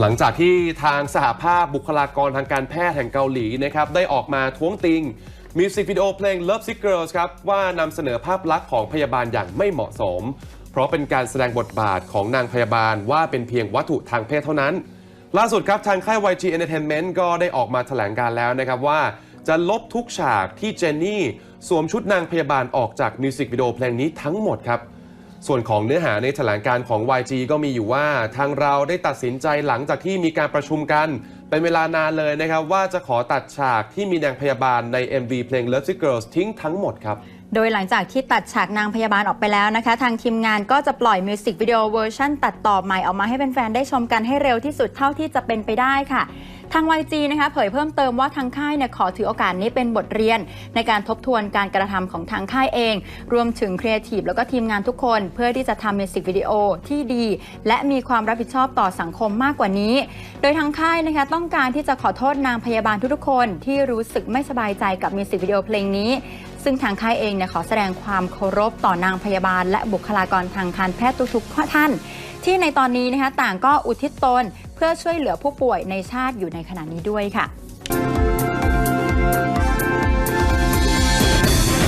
หลังจากที่ทางสหภาพบุคลากรทางการแพทย์แห่งเกาหลีนะครับได้ออกมาท้วงติงมิวสิกวิดีโอเพลง Love Sick Girls ครับ ว่านำเสนอภาพลักษณ์ของพยาบาลอย่างไม่เหมาะสม เพราะเป็นการแสดงบทบาทของนางพยาบาลว่าเป็นเพียงวัตถุทางเพศเท่านั้น ล่าสุดครับ ทางค่าย YG Entertainment ก็ได้ออกมาแถลงการแล้วนะครับว่า จะลบทุกฉากที่เจนนี่ สวมชุดนางพยาบาลออกจากมิวสิกวิดีโอเพลงนี้ทั้งหมดครับ ส่วนของเนื้อหาในแถลงการของ YG ก็มีอยู่ว่าทางเราได้ตัดสินใจหลังจากที่มีการประชุมกัน เป็นเวลานานเลยนะครับ ว่าจะขอตัดฉากที่มีนางพยาบาลใน MV เพลง Love Sick Girls ทิ้งทั้งหมดครับ โดยหลังจากที่ตัดฉากนางพยาบาลออกไปแล้วนะคะ ทางทีมงานก็จะปล่อยมิวสิกวิดีโอเวอร์ชันตัดต่อใหม่ออกมาให้แฟนๆได้ชมกันให้เร็วที่สุดเท่าที่จะเป็นไปได้ค่ะทาง YG นะคะเผยเพิ่มเติมว่าทางค่ายเนี่ยขอถือโอกาสนี้เป็นบทเรียน ในการทบทวนการกระทำของทางค่ายเอง รวมถึงครีเอทีฟแล้วก็ทีมงานทุกคน เพื่อที่จะทำมิวสิกวิดีโอที่ดี และมีความรับผิดชอบต่อสังคมมากกว่านี้ โดยทางค่ายนะคะต้องการที่จะขอโทษนางพยาบาลทุกๆคน ที่รู้สึกไม่สบายใจกับมิวสิกวิดีโอเพลงนี้ ซึ่งทางค่ายเองเนี่ยขอแสดงความเคารพต่อนางพยาบาล และบุคลากรทางการแพทย์ทุกท่าน ที่ในตอนนี้นะคะต่างก็อุทิศตนเพื่อช่วยเหลือผู้ป่วยในชาติอยู่ในขณะนี้ด้วยค่ะ